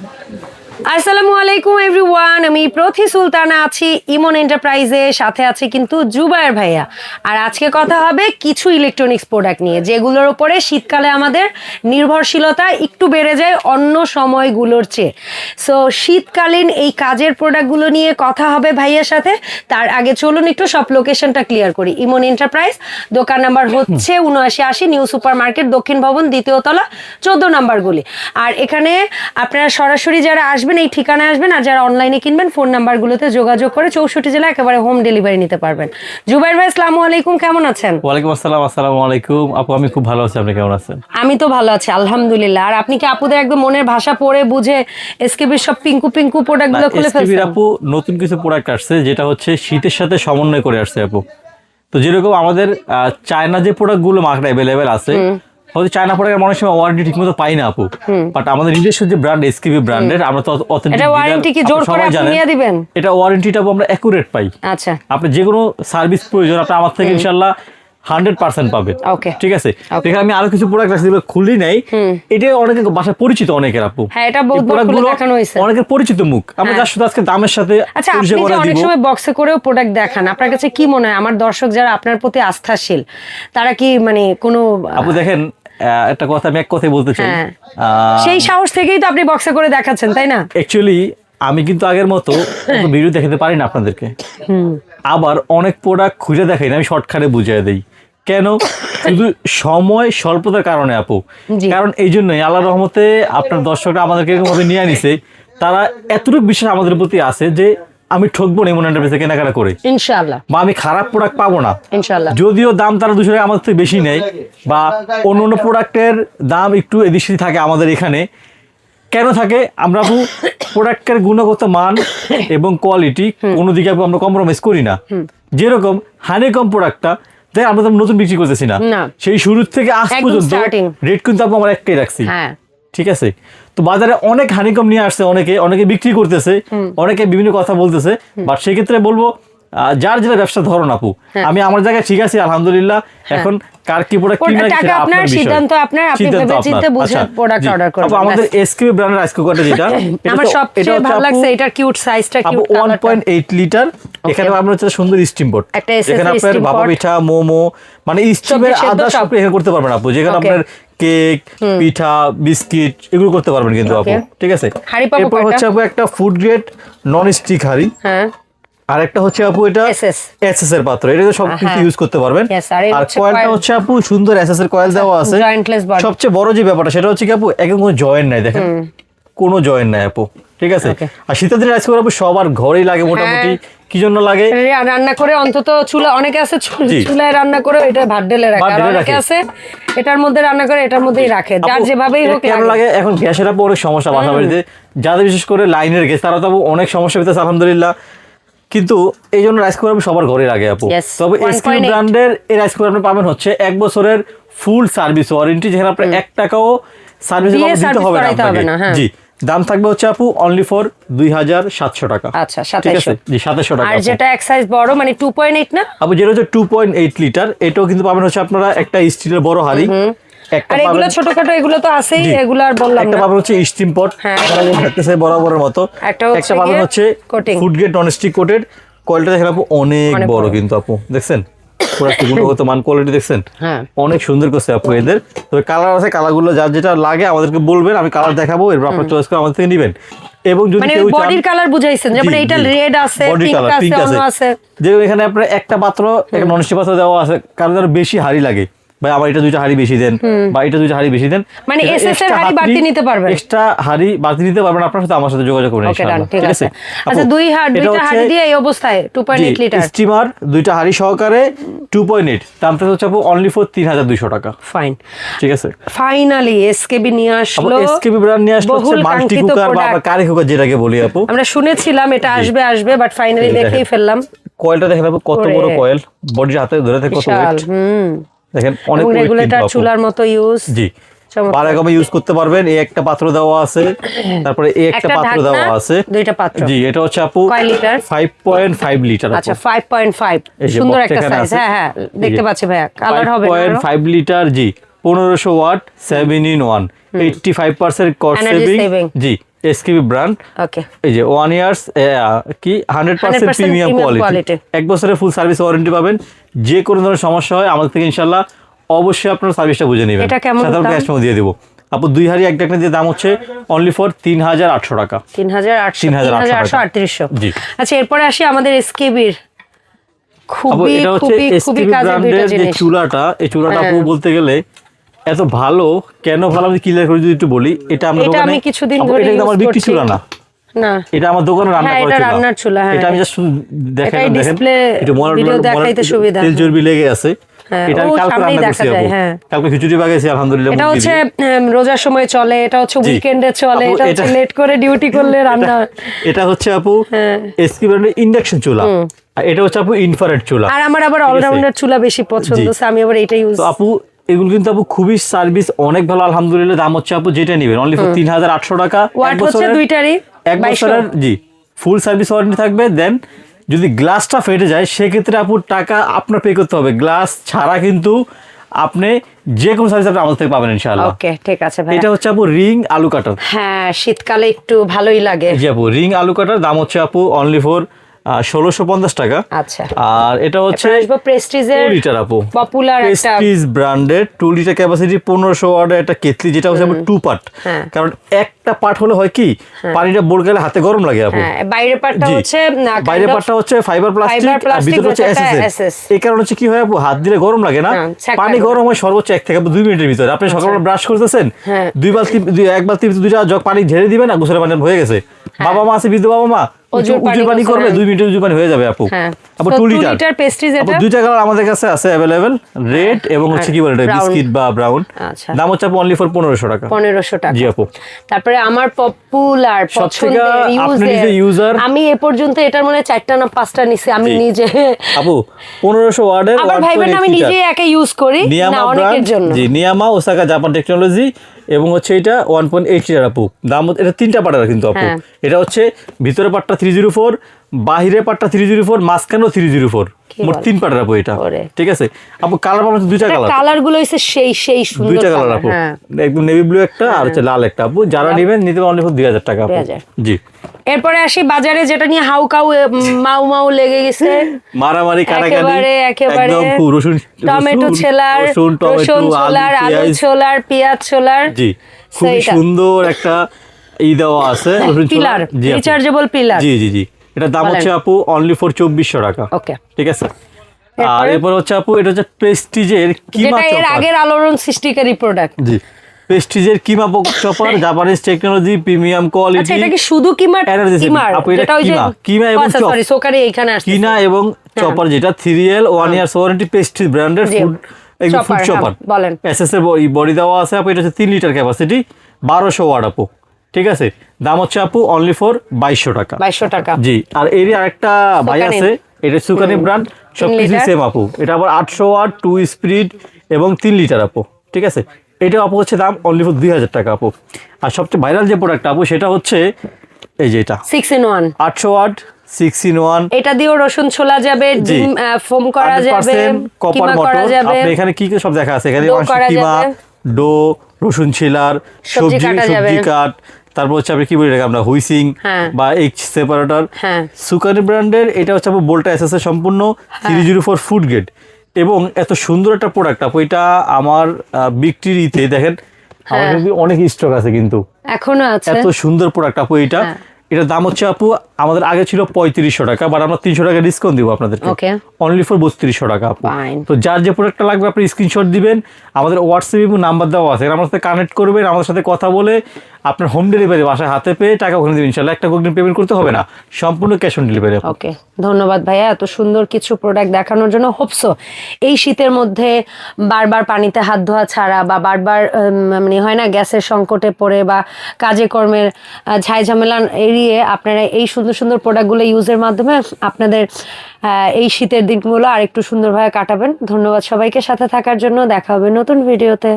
Thank you. আসসালামু আলাইকুম everyone আমি প্রথি সুলতানা আছি ইমন এন্টারপ্রাইজে সাথে আছে কিন্তু জুবায়ের ভাইয়া। আর আজকে কথা হবে কিছু ইলেকট্রনিক্স প্রোডাক্ট নিয়ে যেগুলোর উপরে শীতকালে আমাদের নির্ভরশীলতা একটু বেড়ে যায় অন্য সময়গুলোর চেয়ে। সো শীতকালীন এই কাজের প্রোডাক্টগুলো নিয়ে কথা হবে ভাইয়ার সাথে। তার আগে চলুন একটু সব লোকেশনটা ক্লিয়ার করি। ইমন এন্টারপ্রাইজ দোকান নাম্বার হচ্ছে উনআশি আশি নিউ সুপার মার্কেট দক্ষিণ ভবন দ্বিতীয় তলা চোদ্দ নাম্বারগুলি আর এখানে আপনারা সরাসরি যারা আসবেন এই ঠিকানায় আসবেন আর যারা অনলাইনে কিনবেন ফোন নাম্বারগুলোতে যোগাযোগ করে চৌষট্টি জেলা একেবারে হোম ডেলিভারি নিতে পারবেন। জুবাইর ভাই আসসালামু আলাইকুম কেমন আছেন? ওয়ালাইকুম আসসালাম আসসালামু আলাইকুম। আপু আমি খুব ভালো আছি আপনি কেমন আছেন? আমি তো ভালো আছি আলহামদুলিল্লাহ। আর আপনি কি আপুদের একদম মনের ভাষা পড়ে বুঝে এসকেবির সব পিঙ্কু পিঙ্কু প্রোডাক্টগুলো খুলে ফেলছেন? আপু নতুন কিছু প্রোডাক্ট আসছে যেটা হচ্ছে শীতের সাথে সমন্বয় করে আসছে আপু। তো যেরকম আমাদের চায়না যে প্রোডাক্টগুলো মার্কেটে অ্যাভেলেবেল আছে হয়তো চায়না প্রোডাক্টের অনেক সময় ওয়ারেন্টি ঠিকমতো পাই না আপু। বাট আমাদের নিজস্ব যে ব্র্যান্ড এসকেবি ব্র্যান্ডের আমরা তো অথেন্টিক এটা warranty কি জোর করে আপনি নিয়ে দিবেন? এটা ওয়ারেন্টিটা আমরা অ্যাকুরেট পাই। আচ্ছা। আপনি যে কোনো সার্ভিস প্রয়োজন আপনি আমার থেকে ইনশাল্লাহ হান্ড্রেড পার্সেন্ট Okay. ঠিক আছে? এখানে আমি আরও কিছু প্রোডাক্ট যেগুলো খুলি নাই। এটা অনেকের বাসায় পরিচিত অনেকের আপু। হ্যাঁ, এটা বহুত এই খুলে দেখানো হয়েছে। অনেকের পরিচিত মুখ। আমরা হ্যাঁ। যার শুধু আজকে দামের সাথে আচ্ছা আপনি অনেক সময় বক্সে করেও প্রোডাক্ট দেখান আপনার কাছে কি মনে হয়? আমার দর্শক যারা আপনার প্রতি আস্থাশীল তারা কি মানে কোনো আপু দেখেন একটা কথা আমি এক কথাই বলতে চাই। হ্যাঁ। সেই সাহস থেকেই তো আপনি বক্সে করে দেখাচ্ছেন তাই না? অ্যাকচুয়ালি আমি কিন্তু আগের মতো ভিডিও দেখাতে পারি না আপনাদেরকে। আবার অনেক প্রোডাক্ট খুঁজে দেখাই না আমি শর্টকাটে বুঝিয়ে দেই। কেন? শুধু সময় স্বল্পতার কারণে আপু। কারণ এই জন্যই আল্লাহ রহমতে আপনার দর্শকরা আমাদেরকে এরকম ভাবে নিয়ে আনিছে। তারা এতটুকু বিশ্বাস আমাদের প্রতি আছে যে আমি ঠকবো না এমন এন্টারপ্রাইজে কেনাকাটা করে। ইনশাআল্লাহ। বা আমি খারাপ প্রোডাক্ট পাবো না। ইনশাআল্লাহ। যদিও দাম তারা দুশো টাকা আমাদের থেকে বেশি নেয় বা অন্য অন্য প্রোডাক্টের দাম একটু এদিক থাকে আমাদের এখানে। কেন থাকে? আমরা প্রোডাক্টের গুণগত মান এবং কোয়ালিটি কোনো দিকে আমরা কম্প্রোমাইজ করি না। যেরকম হানি কম প্রোডাক্টটা দেখ আমরা তো নতুন বিক্রি করতেছি না। সেই শুরু থেকে আজ পর্যন্ত রেট কিন্তু আমরা একটাই রাখছি। হ্যাঁ। ঠিক আছে? তো বাজারে অনেক হানিকম নিয়ে আসছে অনেকে অনেকে বিক্রি করতেছে অনেকে বিভিন্ন কথা বলতেছে বাট সেক্ষেত্রে বলব যার যেটা ব্যবসা ধরুন আপু আমি আমার জায়গায় ঠিক আছে আলহামদুলিল্লাহ এখন কার কি প্রোডাক্ট কিনা সেটা আপনার, সিদ্ধান্ত আপনার, আপনি বুঝে আচ্ছা। করবেন, আপু আমাদের এসকিউ ব্র্যান্ডের আইস কুকারটা যেটা আমার সবচেয়ে ভালো লাগছে এটার কিউট সাইজটা cute one point eight litre এখানে আপনার হচ্ছে সুন্দর স্টিম বোর্ড এখানে আপনার ভাপা পিঠা মোমো মানে স্টিমের আদা সব। করতে পারবেন আপু যেখানে আপনার কেক পিঠা বিস্কিট এগুলো করতে পারবেন কিন্তু আপু। ঠিক আছে? এরপর হচ্ছে আপু একটা ফুড গ্রেড নন স্টিক হাঁড়ি। হ্যাঁ। আর একটা হচ্ছে আপু এটা এসএস এর পাত্র। এটা তো সব কিছু হ্যাঁ। ইউজ করতে পারবেন। আর কয়েলটা হচ্ছে আপু সুন্দর এসএস এর কয়েল দেওয়া আছে। সবচেয়ে বড় যে ব্যাপারটা সেটা হচ্ছে কি আপু একদম কোনো জয়েন্ট নাই দেখেন। কোনো জয়েন্ট নাই আপু। ঠিক আছে? আর শীতের দিনে আজকে আপু সবার ঘরেই লাগে মোটামুটি। কি জন্য লাগে? রান্না করে অন্তত চুলা অনেকে আছে চুলায় রান্না করে এটা ভাত ঢেলে রাখে। আর অনেকে আছে এটার মধ্যে রান্না করে এটার মধ্যেই রাখে। যার যেভাবেই হোক কেন লাগে। এখন গ্যাসের আপু অনেক সমস্যা বাসা বাড়িতে যাদের বিশেষ করে লাইনের গ্যাস তারা তো অনেক সমস্যা পেতেছে আলহামদুলিল্লাহ। কিন্তু এই জন্য রাইস কুকার সবার ঘরে লাগে আপু। তবে এসকিউ ব্র্যান্ডের এই রাইস কুকার আপনি পাবেন হচ্ছে এক বছরের ফুল সার্ভিস ওয়ারেন্টি যেখানে আপনার এক টাকাও সার্ভিস দিতে হবে না, হ্যাঁ। জি। দাম থাকবে হচ্ছে আপু অনলি ফর দুই হাজার সাতশো টাকা। আচ্ছা, ঠিক আছে? 2700 জি সাতাশশো টাকা আর যেটা এক সাইজ বড় মানে টু পয়েন্ট এইট না? আপু যেটা হচ্ছে টু পয়েন্ট এইট লিটার এটাও কিন্তু পাবেন হচ্ছে আপনারা একটা স্টিলের বড় হাড়ি। একটা আর এগুলো ছোটখাটো এগুলো তো আছেই এগুলো আর বললাম একটা পাবেন হচ্ছে স্টিম পট হ্যাঁ। থাকতেছে বরাবরের মতো। একটা পাবেন হচ্ছে coating। Food grade non stick coated quality দেখেন আপু অনেক বড়। কিন্তু আপু দেখছেন? পুরো একটা গুণগত মান কোয়ালিটি দেখছেন? হ্যাঁ। অনেক সুন্দর করছে আপু এদের। তবে কালার আছে কালারগুলো যার যেটা লাগে আমাদেরকে বলবেন আমি কালার দেখাবো এরপর আপনার চয়েস করে আমাদের থেকে নেবেন। এবং যদি মানে কেউ বডির কালার বুঝাইছেন যেমন এটা রেড আছে পিঙ্ক আছে আছে। যেমন এখানে আপনার একটা পাত্র একটা ননস্টিক পাত্র দেওয়া আছে কারণ বেশি হাড়ি লাগে। ভাই আমার এটা দুইটা হাড়ি বেশি দেন। বা এটা দুইটা হাড়ি বেশি দেন। মানে এর হাঁড়ি বাড়তি নিতে পারবেন। এক্সট্রা হাড়ি বাড়তি নিতে পারবেন আপনার সাথে আমার সাথে যোগাযোগ ডান ইনশাআল্লাহ। ঠিক আছে। আচ্ছা দুই হাড় দুইটা হাড়ি দিয়ে এই অবস্থায় two point eight litre steamer দুইটা হাড়ি সহকারে টু পয়েন্ট এইট দামটা হচ্ছে আপু অনলি ফর তিন হাজার দুইশো টাকা। ফাইন ঠিক আছে? ফাইনালি এসকেবি নিয়ে আসলো। এসকেবি ব্র্যান্ড নিয়ে আসলে হচ্ছে মাল্টি কুকার বা কারি কুকার যেটাকে বলি আপু। আমরা শুনেছিলাম এটা আসবে আসবে বাট ফাইনালি দেখেই ফেললাম। কয়েলটা দেখেন আপু কত বড় কয়েল বডি হাতে ধরে থাকে কত ওয়েট হুম। দেখেন অনেক রেগুলেটর চুলার মতো ইউজ জি। বারাগামে ইউজ করতে পারবেন এই একটা পাত্র দেওয়া আছে তারপরে এই একটা পাত্র দেওয়া আছে। দুইটা পাত্র। জি এটা হচ্ছে আপু কয় লিটার? 5.5 লিটার আচ্ছা ফাইভ পয়েন্ট ফাইভ এই যে সুন্দর একটা সাইজ হ্যাঁ হ্যাঁ দেখতে পাচ্ছি ভাইয়া। কালার হবে 5.5 লিটার জি 1500 ওয়াট 7 ইন 1 85% কস্ট সেভিং জি। এসকেবি ব্র্যান্ড ওকে এই যে ওয়ান ইয়ার্স কি? হান্ড্রেড পার্সেন্ট প্রিমিয়াম কোয়ালিটি এক বছরের ফুল সার্ভিস ওয়ারেন্টি পাবেন। যে কোনো ধরনের সমস্যা হয় আমাদের থেকে ইনশাল্লাহ অবশ্যই আপনার সার্ভিসটা বুঝে নেবেন। সাধারণ? ক্যাশ দিয়ে দিব। আপু দুই হাড়ি এক ডাকনা দিয়ে দাম হচ্ছে অনলি ফর তিন হাজার আটশো টাকা। তিন হাজার আটশো তিন হাজার আটশো। আটত্রিশশো। জি। আচ্ছা এরপরে আসি আমাদের এসকেবির আপু খুবই খুবই খুবই কাজের যে চুলাটা এই চুলাটা আপু হ্যাঁ। বলতে গেলে এত ভালো কেন ভালো আমি ক্লিয়ার করে যদি একটু বলি এটা আমরা এটা আমি কিছুদিন ধরে এটা আমার বিক্রি। চুলা না না এটা আমার দোকানে রান্না হ্যাঁ, করা এটা চুলা রান্নার চুলা, হ্যাঁ, এটা আমি। জাস্ট দেখেন এটাই দেখেন video দেখাইতে সুবিধা, তেল। চর্বি লেগে আছে হ্যাঁ, এটা আমি কালকে রান্না করছি যায়, আপু। কালকে খিচুড়ি বাগাইছি আলহামদুলিল্লাহ এটা হচ্ছে রোজার সময় চলে এটা হচ্ছে উইকেন্ডে চলে এটা হচ্ছে লেট করে ডিউটি করলে রান্না এটা হচ্ছে আপু। এসকি ব্র্যান্ডের ইন্ডাকশন চুলা আর এটা হচ্ছে আপু ইনফ্রারেড চুলা আর আমার আবার অলরাউন্ডার চুলা বেশি পছন্দ। আমি আবার এটা ইউজ আপু এগুলো কিন্তু আপু খুবই সার্ভিস অনেক ভালো আলহামদুলিল্লাহ। দাম হচ্ছে আপু যেটা নেবেন অনলি ফর তিন হাজার আটশো টাকা। এক বছরের- এক বছরের জি ফুল সার্ভিস ওয়ারেন্টি থাকবে। দেন যদি গ্লাসটা ফেটে যায় সেক্ষেত্রে আপু টাকা আপনার পে করতে হবে। গ্লাস ছাড়া কিন্তু আপনি যে কোনো সার্ভিস আপনি আমাদের থেকে পাবেন ইনশাআল্লাহ। ওকে ঠিক আছে ভাই এটা হচ্ছে আপু রিং আলু কাটার। হ্যাঁ শীতকালে একটু ভালোই লাগে। জি আপু রিং আলু কাটার দাম হচ্ছে আপু অনলি ফর ষোলোশো পঞ্চাশ টাকা। আচ্ছা। আর এটা হচ্ছে প্রেস্টিজের লিটার আপু। পপুলার প্রেস্টিজ ব্র্যান্ডের টু লিটার ক্যাপাসিটি পনেরোশো ওয়ার্ডের একটা কেতলি যেটা হচ্ছে টু পার্ট হ্যাঁ। কারণ একটা পার্ট হলে হয় কি পানিটা বোর গেলে হাতে গরম লাগে আপু। হ্যাঁ বাইরের হচ্ছে বাইরের of- হচ্ছে ফাইবার প্লাস্টিক Fiber আর ভিতরে হচ্ছে ভেতরটা এই কারণে হচ্ছে কি হয় আপু হাত দিলে গরম লাগে না। হ্যাঁ, পানি গরম হয় সর্বোচ্চ এক থেকে দুই মিনিটের ভিতরে। আপনি সকালবেলা ব্রাশ করতেছেন হ্যাঁ। দুই বালতি এক বালতি দুইটা জগ পানি ঝেড়ে দিবেন আর গোসলের পানি হয়ে গেছে। বাবা মা আছে বৃদ্ধ বাবা মা উঁচু পানি করবে। দুই মিনিটে উঁচু পানি হয়ে যাবে আপু। হ্যাঁ। টু লিটার আপু? দুইটা কালার আমাদের কাছে আছে অ্যাভেলেবেল রেড এবং হচ্ছে কি বলে। বিস্কিট বা ব্রাউন আচ্ছা। দাম হচ্ছে আপু অনলি ফর পনেরোশো টাকা। পনেরোশো টাকা। জি আপু। তারপরে আমার পপুলার পছন্দের ইউজার আমি এ পর্যন্ত এটার মনে চারটা না পাঁচটা নিছি আমি নিজে। আপু পনেরোশো ওয়ার্ডের ভাইবেন আমি নিজে একা ইউজ করি না অনেকের জন্য। জি নিয়ামা ওসাকা জাপান টেকনোলজি এবং হচ্ছে এটা ওয়ান পয়েন্ট এইট লিটার আপু দাম এটা তিনটা পাটার কিন্তু আপু হ্যাঁ। এটা হচ্ছে ভিতরে পাটটা থ্রি জিরো ফোর বাহিরে পাটটা থ্রি জিরো ফোর মাঝখানেও থ্রি জিরো ফোর মোট তিন পাটার আপু এটা। ঠিক আছে? আপু কালার পাবেন দুইটা কালার কালারগুলো হচ্ছে সেই সেই সুন্দর দুইটা কালার আপু। হ্যাঁ। একদম নেভি ব্লু একটা আর হচ্ছে লাল একটা আপু। যারা নেবেন নিতে পারেন অনলি দুই হাজার টাকা আপু। জি। এরপরে আসি বাজারে যেটা নিয়ে হাউ কাউ মাউ মাউ লেগে গেছে। মারামারি কাটাকাটি একেবারে একেবারে একদম পু- রসুন টমেটো ছেলার রসুন ছোলার আলু ছোলার পেঁয়াজ ছোলার। জি। খুবই সেইটা। সুন্দর একটা ই দেওয়া আছে পিলার রিচার্জেবল পিলার জি জি জি। এটা দাম হচ্ছে আপু অনলি ফর চব্বিশশো টাকা। ওকে ঠিক আছে? আর এরপর হচ্ছে আপু এটা হচ্ছে প্রেস্টিজের কিমা এর আগের আলোড়ন সৃষ্টিকারী প্রোডাক্ট জি। প্রেস্টিজের keema chopper? Japanese technology premium আচ্ছা কোয়ালিটি এটা কি শুধু কিমা। আপু, এটা ওই যে কিমা, কিমা এবং সরি সোকারি এইখানে আসছে কিনা এবং চপার যেটা three L one years warranty pastry ব্র্যান্ডের জি। ফুড একদম ফুড হ্যাঁ, চপার। বলেন। এসএস এর বডি দেওয়া আছে আপু এটা হচ্ছে তিন লিটার ক্যাপাসিটি বারোশো ওয়াট আপু। ঠিক আছে? দাম হচ্ছে আপু অনলি ফর বাইশশো টাকা। বাইশশো টাকা। জি আর এরই আরেকটা ভাই আছে এটা সুকানি ব্র্যান্ড সব কিছু সেম আপু। এটা আবার আটশো ওয়াট টু স্পিড এবং তিন লিটার আপু ঠিক আছে? এটা আপু হচ্ছে দাম অনলি ফর দুই হাজার টাকা আপু। আর সবচেয়ে ভাইরাল যে প্রোডাক্ট আপু সেটা হচ্ছে এই যে এটা। সিক্স ইন ওয়ান আটশো ওয়াট সিক্স ইন ওয়ান এটা দিয়েও রসুন ছোলা যাবে ডিম ফোম করা যাবে কপার মটর আপনি এখানে কি কি সব দেখা আছে? এখানে ডো কিমা ডো রসুন ছিলার সবজি। সবজি কাট তারপর হচ্ছে আপনি কি বলি আমরা হুইসিং হ্যাঁ। বা এক সেপারেটর হ্যাঁ। সুকানি ব্র্যান্ডের এটা হচ্ছে আপনার বোল্টা এসএসএ সম্পূর্ণ three zero four food grade এবং এত সুন্দর একটা প্রোডাক্ট আপু এটা আমার বিক্রির ইতে দেখেন আমার হ্যাঁ। অনেক স্টক আছে কিন্তু। এখনও আছে। এত সুন্দর প্রোডাক্ট আপ এটা। এটার দাম হচ্ছে আপু আমাদের আগে ছিল পঁয়ত্রিশশো টাকা বাট আমরা তিনশো টাকা ডিসকাউন্ট দিব আপনাদেরকে. অনলি ফর বত্রিশশো টাকা তো যার যে প্রোডাক্টটা লাগবে আপনি স্ক্রিনশট দিবেন আমাদের হোয়াটসঅ্যাপে নাম্বার দেওয়া আছে। আমার সাথে কানেক্ট করবেন আমাদের সাথে কথা বলে আপনার হোম ডেলিভারি বাসায় হাতে পেয়ে টাকা ওখানে দেবেন ইনশাল্লাহ একটা অগ্রিম পেমেন্ট করতে হবে না। সম্পূর্ণ ক্যাশ অন ডেলিভারি ওকে ধন্যবাদ ভাইয়া এত সুন্দর কিছু প্রোডাক্ট দেখানোর জন্য। হোপসো এই শীতের মধ্যে বারবার পানিতে হাত ধোয়া ছাড়া বা বারবার মানে হয় না গ্যাসের সংকটে পড়ে বা কাজে কর্মের ঝামেলা এড়িয়ে আপনারা এই সুন্দর সুন্দর সুন্দর প্রোডাক্টগুলো ইউজের মাধ্যমে আপনাদের এই শীতের দিনগুলো আরেকটু সুন্দরভাবে কাটাবেন। ধন্যবাদ সবাইকে সাথে থাকার জন্য। দেখা হবে নতুন ভিডিওতে